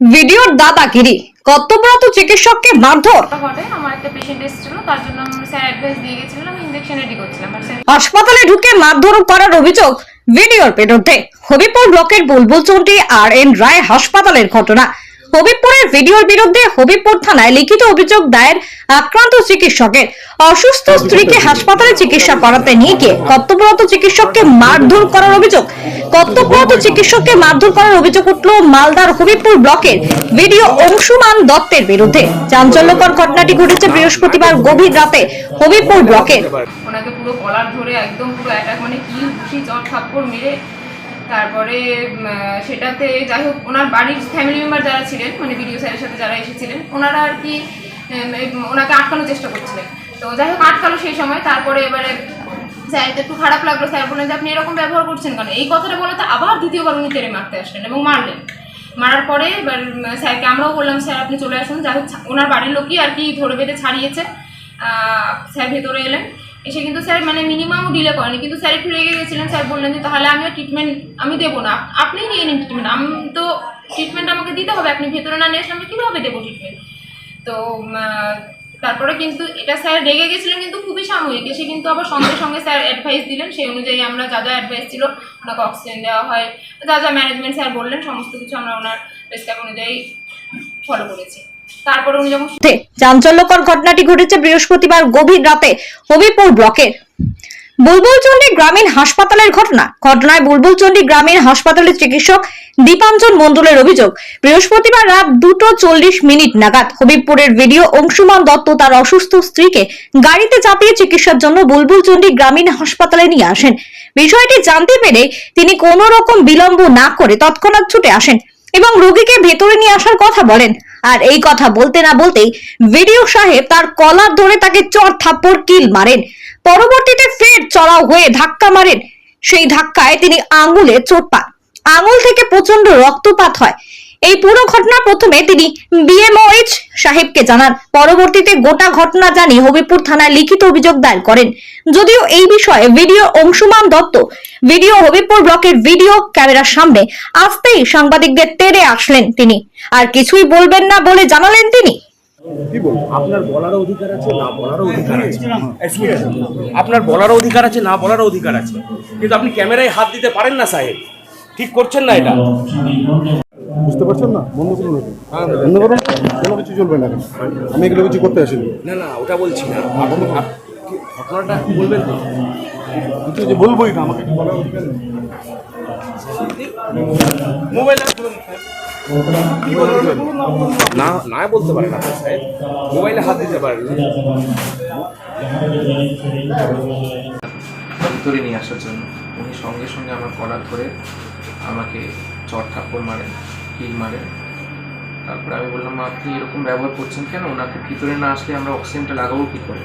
ভিডিওর দাদাগিরি কর্তব্যরত চিকিৎসককে মারধর। আমার একটা পেশেন্ট এসেছিল তার জন্য আমি স্যার অ্যাডভাইস দিয়ে গেছিলাম আমি ইঞ্জেকশন রেডি করছিলাম হাসপাতালে ঢুকে মারধর করার অভিযোগ ভিডিওর বিরুদ্ধে। হবিপুর ব্লকের বুলবুল চৌধুরী আর এন রায় হাসপাতালের ঘটনা। হবিপুরের ভিডিওর বিরুদ্ধে হবিপুর থানায় লিখিত অভিযোগ দায়ের আক্রান্ত চিকিৎসকের। অসুস্থ স্ত্রীকে হাসপাতালে চিকিৎসা করাতে নিয়ে গিয়ে কর্তব্যরত চিকিৎসককে মারধর করার অভিযোগ। কর্তব্যরত চিকিৎসককে মারধর করার অভিযোগ উঠল মালদার হবিপুর ব্লকের ভিডিও অংশুমান দত্তের বিরুদ্ধে। চাঞ্চল্যকর ঘটনাটি ঘটেছে বৃহস্পতিবার গভীর রাতে হবিপুর ব্লকের। ওনাকে পুরো কলার ধরে একদম পুরো অ্যাটাক মানে কি ঘুষি চট থাপ্পড় মেরে তারপরে সেটাতে যাই হোক, ওনার বাড়ির ফ্যামিলি মেম্বার যারা ছিলেন মানে বিডিও স্যারের সাথে যারা এসেছিলেন, ওনারা আর কি ওনাকে আটকানোর চেষ্টা করছিলেন। তো যাই হোক, আটকালো সেই সময়, তারপরে এবারে স্যার, একটু খারাপ লাগল, স্যার বললেন যে, আপনি এরকম ব্যবহার করছেন কেন? এই কথাটা বলে তো আবার দ্বিতীয়বার উনি তেড়ে মারতে আসলেন এবং মারলেন। মারার পরে এবার স্যারকে আমরাও বললাম, স্যার, আপনি চলে আসুন। যাই হোক ওনার বাড়ির লোকই আর কি ধরে বেঁধে ছাড়িয়েছে। স্যার ভেতরে এলেন। এসে কিন্তু স্যার মানে মিনিমাম ডিলে করেনি। কিন্তু স্যার একটু রেগে গেছিলেন, স্যার বললেন যে, তাহলে আমিও ট্রিটমেন্ট আমি দেবো না। আপ- আপনিই নিয়ে নিন ট্রিটমেন্ট আমি তো ট্রিটমেন্ট আমাকে দিতে হবে, আপনি ভেতরে না নিয়ে আসলে আমি কীভাবে দেবো ট্রিটমেন্ট তো তারপরে কিন্তু এটা স্যার রেগে গেছিলেন কিন্তু খুবই সাময়িক। এসে কিন্তু আবার সঙ্গে সঙ্গে স্যার অ্যাডভাইস দিলেন। সেই অনুযায়ী আমরা যা যা অ্যাডভাইস ছিল, ওনাকে অক্সিজেন দেওয়া হয়, যা যা ম্যানেজমেন্ট স্যার বললেন, সমস্ত কিছু আমরা ওনার প্রেসক্রাইব অনুযায়ী ফলো করেছি। উনি যখন চাঞ্চল্যকর ঘটনাটি ঘটেছে বৃহস্পতিবার গভীর রাতে হবিপুর ব্লকের বুলবুলচন্ডী গ্রামীণ হাসপাতালের ঘটনা। ঘটনায় বুলবুলচন্ডী গ্রামীণ হাসপাতালের চিকিৎসক দীপাঞ্জন মন্ডলের অভিযোগ, বৃহস্পতিবার রাত দুটো চল্লিশ মিনিট নাগাদ হবিবপুরের ভিডিও অংশুমান দত্ত তার অসুস্থ স্ত্রীকে গাড়িতে চাপিয়ে চিকিৎসার জন্য বুলবুলচন্ডী গ্রামীণ হাসপাতালে নিয়ে আসেন। বিষয়টি জানতে পেরে তিনি কোনো রকম বিলম্ব না করে তৎক্ষণাৎ ছুটে আসেন। এবং রোগীকে ভেতরে নিয়ে আসার কথা বলেন। আর এই কথা বলতে না বলতেই ভিডিও সাহেব তার কলার ধরে তাকে চর থাপ্পড় কিল মারেন। পরবর্তীতে ফের চড়াও হয়ে ধাক্কা মারেন। সেই ধাক্কায় তিনি আঙুলে চোট পান। আঙুল থেকে প্রচণ্ড রক্তপাত হয়। এই পুরো ঘটনা প্রথমে তিনি বিএমওএইচ সাহেবকে জানান। পরবর্তীতে গোটা ঘটনা জানিয়ে হবিপুর থানায় লিখিত অভিযোগ দায়ের করেন। যদিও এই বিষয়ে ভিডিও অংশুমান দত্ত ভিডিও হবিপুর ব্লকের ভিডিও ক্যামেরার সামনে আসতেই সাংবাদিকদের তেড়ে আসলেন তিনি। আর কিছুই বলবেন না বলে জানালেন তিনি। আপনার বলারও অধিকার আছে না বলারও অধিকার আছে। আপনার বলারও অধিকার আছে না বলারও অধিকার আছে। কিন্তু আপনি ক্যামেরায় হাত দিতে পারেন না সাহেব। ঠিক করছেন না এটা? বুঝতে পারছেন না? বন্ধ করুন। বন্ধ করুন। কোনো কিছু চলবে না আমি এগুলো কিছু করতে আসিনি। না না ওটা বলছি না। ঘটনাটা বলবেন তো? কিছু যে বলবোই না আমাকে। মোবাইল না না। বলতে পারেন আপনার সাহেব মোবাইলে হাত দিতে পারেন না। ভিতরে নিয়ে আসার জন্য। উনি সঙ্গে সঙ্গে আমার কলার ধরে আমাকে চট থাপ্পড় মারেন। কিল মারে। তারপরে আমি বললাম, আপনি এরকম ব্যবহার করছেন কেন? ওনাকে ভিতরে না আসলে আমরা অক্সিজেনটা লাগাবো কী করে?